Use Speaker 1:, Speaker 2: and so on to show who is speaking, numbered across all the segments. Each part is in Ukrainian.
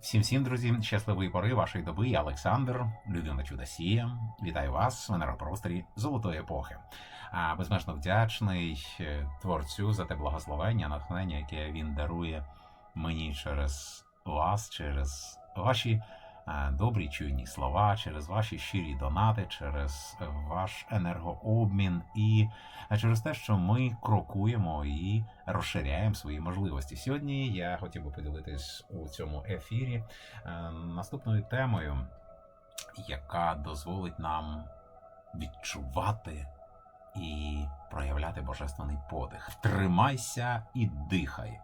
Speaker 1: Всім всім, друзі, щасливої пори вашої доби. Я Олександр, людина чудосія. Вітаю вас в енергопросторі золотої епохи. А безмежно вдячний е, творцю за те благословення, натхнення, яке він дарує мені через вас, через ваші добрі чуйні слова, через ваші щирі донати, через ваш енергообмін і через те, що ми крокуємо і розширяємо свої можливості. Сьогодні я хотів би поділитись у цьому ефірі е, наступною темою, яка дозволить нам відчувати і проявляти божественний подих. Тримайся і дихай.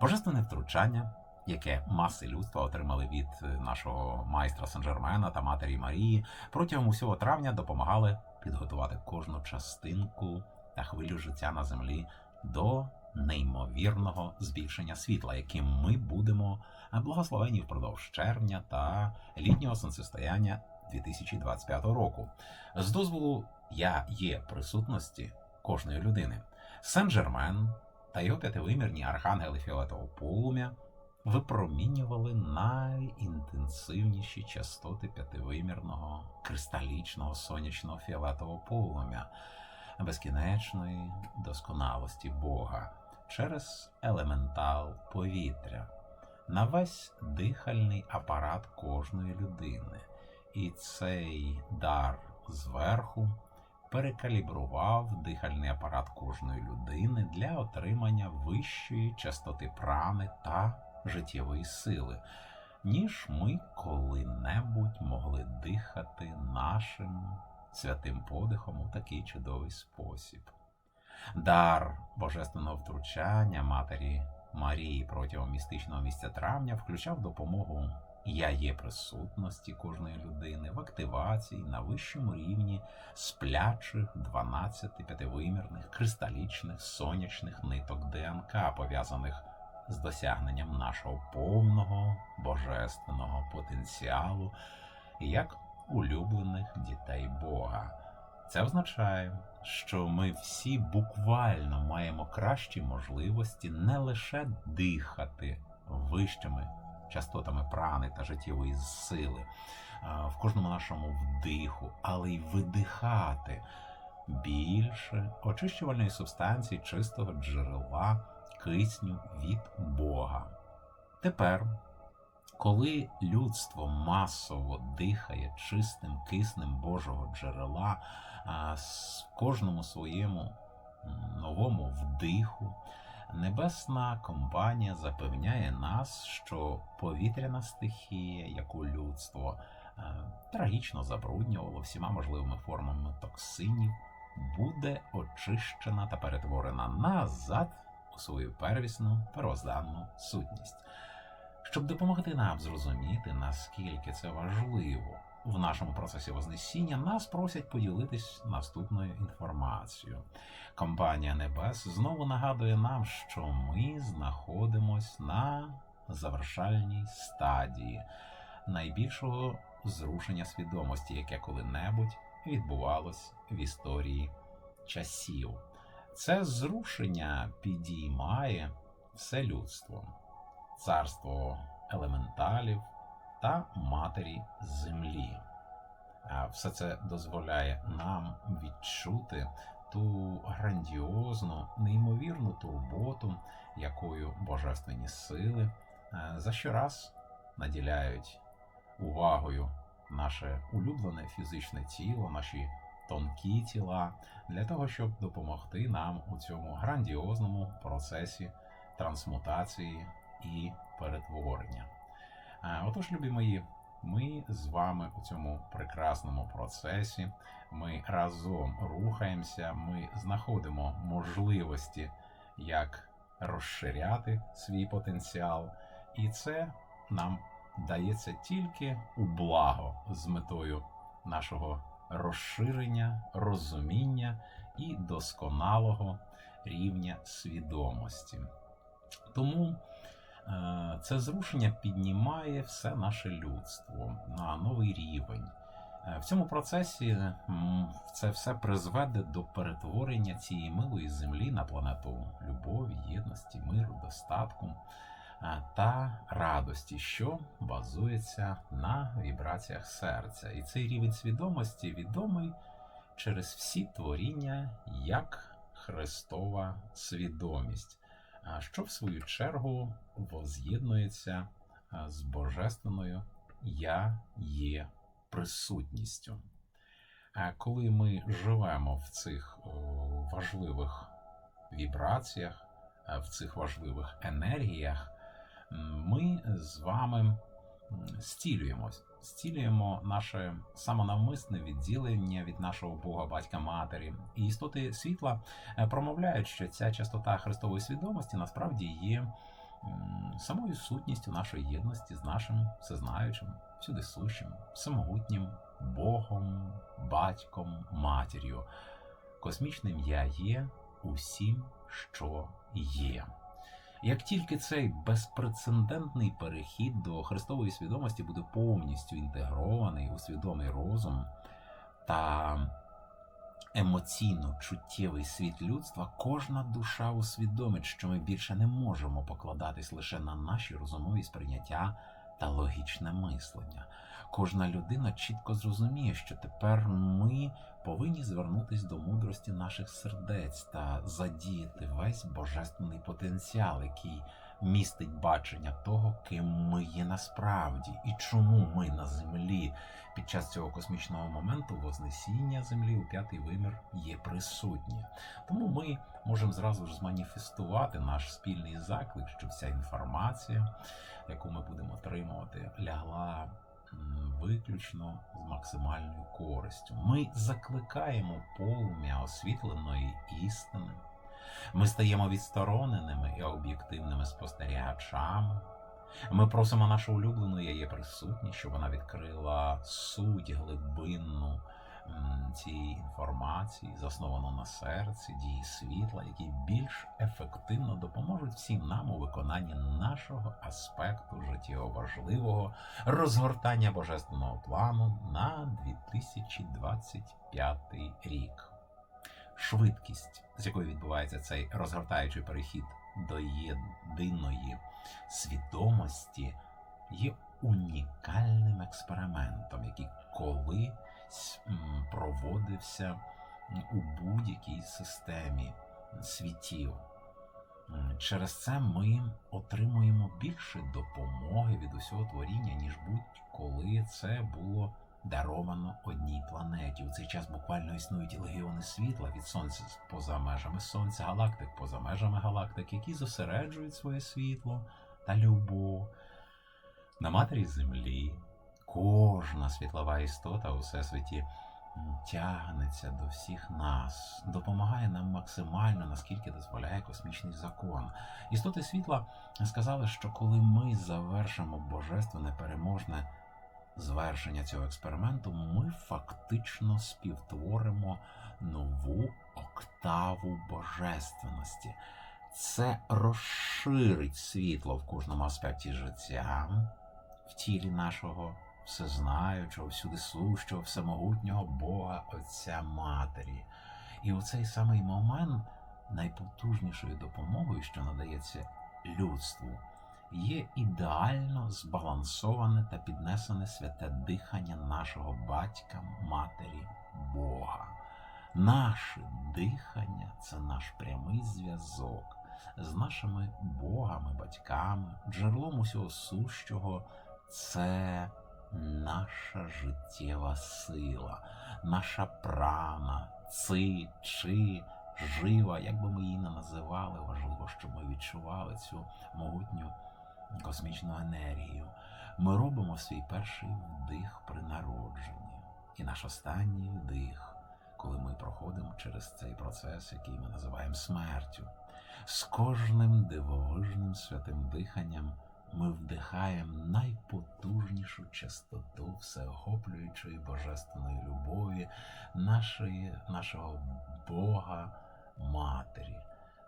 Speaker 1: Божественне втручання, яке маси людства отримали від нашого майстра Сен-Жермена та матері Марії, протягом усього травня допомагали підготувати кожну частинку та хвилю життя на землі до неймовірного збільшення світла, яким ми будемо благословені впродовж червня та літнього сонцестояння 2025 року. З дозволу я є присутності кожної людини. Сен-Жермен та його п'ятивимірні архангели фіолетового полум'я випромінювали найінтенсивніші частоти п'ятивимірного кристалічного сонячного фіолетового полум'я безкінечної досконалості Бога через елементал повітря на весь дихальний апарат кожної людини. І цей дар зверху перекалібрував дихальний апарат кожної людини для отримання вищої частоти прани та життєвої сили, ніж ми коли-небудь могли дихати нашим святим подихом у такий чудовий спосіб. Дар божественного втручання Матері Марії протягом містичного місця травня включав допомогу я є присутності кожної людини в активації на вищому рівні сплячих 12 п'ятивимірних кристалічних сонячних ниток ДНК, пов'язаних з досягненням нашого повного божественного потенціалу як улюблених дітей Бога. Це означає, що ми всі буквально маємо кращі можливості не лише дихати вищими частотами прани та життєвої сили в кожному нашому вдиху, але й видихати більше очищувальної субстанції чистого джерела кисню від Бога. Тепер, коли людство масово дихає чистим киснем Божого джерела, з кожному своєму новому вдиху, Небесна компанія запевняє нас, що повітряна стихія, яку людство е, трагічно забруднювало всіма можливими формами токсинів, буде очищена та перетворена назад у свою первісну первозданну сутність. Щоб допомогти нам зрозуміти, наскільки це важливо в нашому процесі Вознесіння, нас просять поділитись наступною інформацією. Компанія Небес знову нагадує нам, що ми знаходимось на завершальній стадії найбільшого зрушення свідомості, яке коли-небудь відбувалось в історії часів. Це зрушення підіймає все людство, царство елементалів та матері землі. Все це дозволяє нам відчути ту грандіозну, неймовірну турботу, якою божественні сили за щораз наділяють увагою наше улюблене фізичне тіло, наші тонкі тіла, для того, щоб допомогти нам у цьому грандіозному процесі трансмутації і перетворення. Отож, любі мої, ми з вами у цьому прекрасному процесі. Ми разом рухаємося, ми знаходимо можливості, як розширяти свій потенціал, і це нам дається тільки у благо з метою нашого розширення, розуміння і досконалого рівня свідомості. Тому. Е, це зрушення піднімає все наше людство на новий рівень. Е, в цьому процесі це все призведе до перетворення цієї милої землі на планету любові, єдності, миру, достатку. Е, та радості, що базується на вібраціях серця. І цей рівень свідомості відомий через всі творіння як Христова свідомість, що в свою чергу воз'єднується е, з божественною Я є присутністю. Коли ми живемо в цих важливих вібраціях, е, в цих важливих енергіях, ми з вами зцілюємось, зцілюємо наше самонавмисне відділення від нашого Бога, батька матері. І істоти світла е, промовляють, що ця частота Христової свідомості насправді є самою сутністю нашої єдності з нашим всезнаючим, всюдисущим, всемогутнім Богом, батьком, матір'ю. Космічним я є усім, що є. Як тільки цей безпрецедентний перехід до Христової свідомості буде повністю інтегрований у свідомий розум та емоційно чуттєвий світ людства, кожна душа усвідомить, що ми більше не можемо покладатись лише на наші розумові сприйняття та логічне мислення. Кожна людина чітко зрозуміє, що тепер ми повинні звернутися до мудрості наших сердець та задіяти весь божественний потенціал, який містить бачення того, ким ми є насправді, і чому ми на землі під час цього космічного моменту Вознесіння землі у п'ятий вимір є присутні. Тому ми можемо зразу ж зманіфестувати наш спільний заклик, що вся інформація, яку ми будемо отримувати, лягла виключно з максимальною користю. Ми закликаємо полум'я освітленої істини. Ми стаємо відстороненими і об'єктивними спостерігачами. Ми просимо нашу улюблену її присутність, щоб вона відкрила суть глибинну цієї інформації, засновану на серці, дії світла, які більш ефективно допоможуть всім нам у виконанні нашого аспекту життєво важливого розгортання божественного плану на 2025 рік. Швидкість, з якою відбувається цей розгортаючий перехід до єдиної свідомості, є унікальним експериментом, який колись проводився у будь-якій системі світів. Через це ми отримуємо більше допомоги від усього творіння, ніж будь-коли це було даровано одній планеті. У цей час буквально існують легіони світла від сонця поза межами сонця, галактик поза межами галактик, які зосереджують своє світло та любов на матері землі. Кожна світлова істота у всесвіті тягнеться до всіх нас, допомагає нам максимально, наскільки дозволяє космічний закон. Істоти світла сказали, що коли ми завершимо божественне переможне звершення цього експерименту, ми фактично співтворимо нову октаву божественності. Це розширить світло в кожному аспекті життя, в тілі нашого всезнаючого, всюди сущого, всемогутнього Бога, Отця Матері. І у цей самий момент найпотужнішою допомогою, що надається людству, є ідеально збалансоване та піднесене святе дихання нашого батька, матері, Бога. Наше дихання це наш прямий зв'язок з нашими богами, батьками, джерелом усього сущого це наша життєва сила, наша прана, ци, чи, жива, як би ми її не називали, важливо, щоб ми відчували цю могутню космічну енергію. Ми робимо свій перший вдих при народженні, і наш останній вдих, коли ми проходимо через цей процес, який ми називаємо смертю. З кожним дивовижним святим диханням ми вдихаємо найпотужнішу частоту всеохоплюючої божественної любові нашої, нашого Бога Матері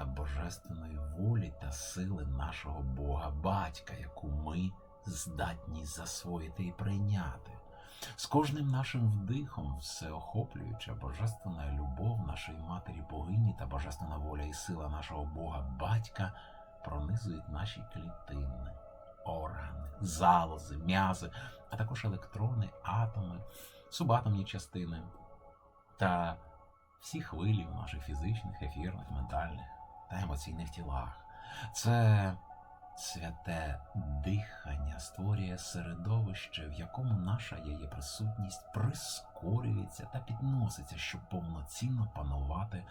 Speaker 1: та божественної волі та сили нашого Бога Батька, яку ми здатні засвоїти і прийняти. З кожним нашим вдихом всеохоплююча божественна любов нашої матері богині та божественна воля і сила нашого Бога Батька пронизують наші клітини, органи, залози, м'язи, а також електрони, атоми, субатомні частини та всі хвилі в наших фізичних, ефірних, ментальних та емоційних тілах. Це святе дихання створює середовище, в якому наша її присутність прискорюється та підноситься, щоб повноцінно панувати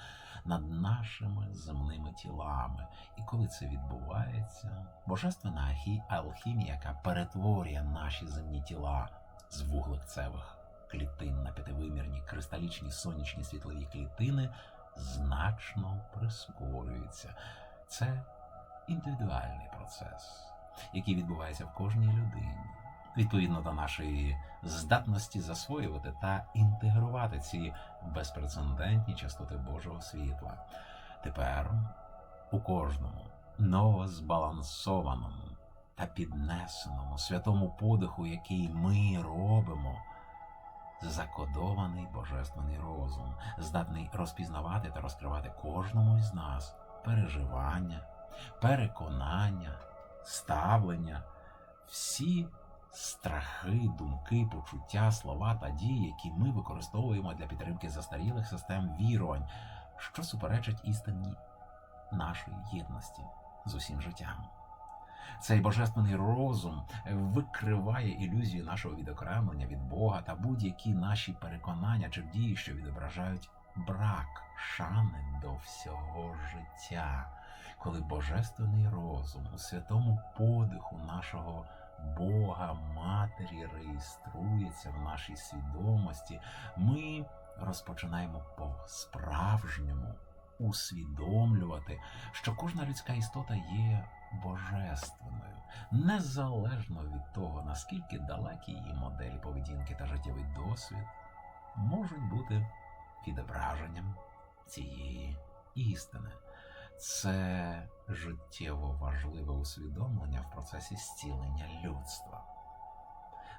Speaker 1: над нашими земними тілами. І коли це відбувається, божественна алхімія, яка перетворює наші земні тіла з вуглекцевих клітин на п'ятивимірні кристалічні сонячні світлові клітини, значно прискорюється. Це індивідуальний процес, який відбувається в кожній людині, відповідно до нашої здатності засвоювати та інтегрувати ці безпрецедентні частоти Божого світла. Тепер у кожному новозбалансованому та піднесеному святому подиху, який ми робимо. Закодований божественний розум, здатний розпізнавати та розкривати кожному із нас переживання, переконання, ставлення, всі страхи, думки, почуття, слова та дії, які ми використовуємо для підтримки застарілих систем вірувань, що суперечать істині нашої єдності з усім життям. Цей божественний розум викриває ілюзію нашого відокремлення від Бога та будь-які наші переконання чи дії, що відображають брак шани до всього життя, коли божественний розум у святому подиху нашого Бога Матері реєструється в нашій свідомості, ми розпочинаємо по-справжньому усвідомлювати, що кожна людська істота є божественною, незалежно від того, наскільки далекі її моделі поведінки та життєвий досвід можуть бути відображенням цієї істини. Це життєво важливе усвідомлення в процесі зцілення людства.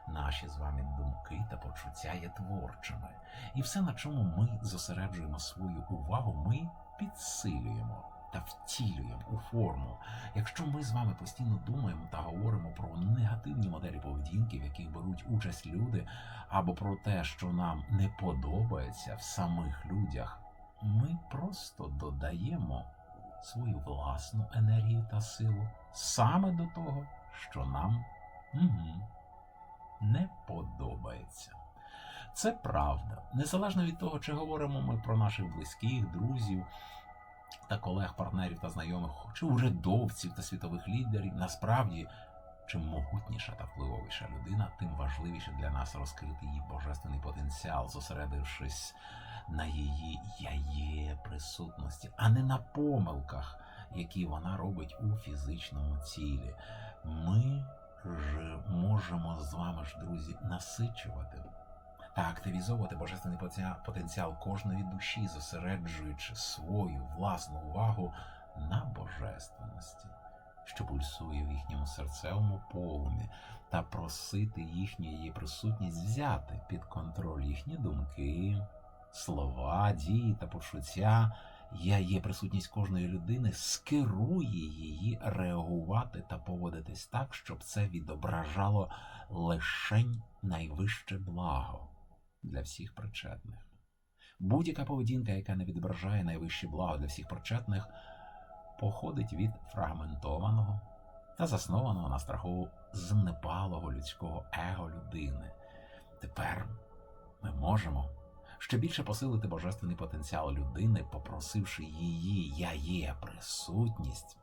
Speaker 1: Наші з вами думки та почуття є творчими, і все, на чому ми зосереджуємо свою увагу, ми підсилюємо та втілюємо у форму. Якщо ми з вами постійно думаємо та говоримо про негативні моделі поведінки, в яких беруть участь люди, або про те, що нам не подобається в самих людях, ми просто додаємо свою власну енергію та силу саме до того, що нам угу, не подобається. Це правда, незалежно від того, чи говоримо ми про наших близьких, друзів та колег, партнерів та знайомих, чи урядовців та світових лідерів, насправді, чим могутніша та впливовіша людина, тим важливіше для нас розкрити її божественний потенціал, зосередившись на її я є присутності, а не на помилках, які вона робить у фізичному тілі. Ми ж можемо з вами ж, друзі, насичувати та активізовувати божественний потенціал кожної душі, зосереджуючи свою власну увагу на божественності, що пульсує в їхньому серцевому полумі, та просити їхню її присутність взяти під контроль їхні думки, слова, дії та почуття. Я є присутність кожної людини, скерує її реагувати та поводитись так, щоб це відображало лишень найвище благо для всіх причетних. Будь-яка поведінка, яка не відображає найвище благо для всіх причетних, походить від фрагментованого та заснованого на страху занепалого людського его людини. Тепер ми можемо ще більше посилити божественний потенціал людини, попросивши її я є присутність,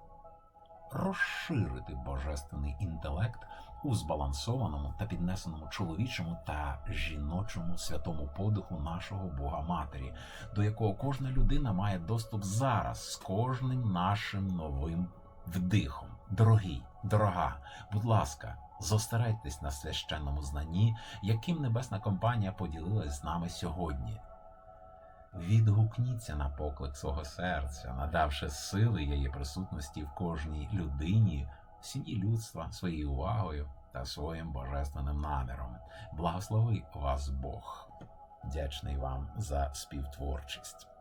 Speaker 1: розширити божественний інтелект у збалансованому та піднесеному чоловічому та жіночому святому подиху нашого Бога Матері, до якого кожна людина має доступ зараз з кожним нашим новим вдихом. Дорогий, дорога, будь ласка, зосередьтесь на священному знанні, яким небесна компанія поділилась з нами сьогодні. Відгукніться на поклик свого серця, надавши сили її присутності в кожній людині, сім'ї людства своєю увагою та своїм божественним наміром. Благослови вас Бог. Вдячний вам за співтворчість.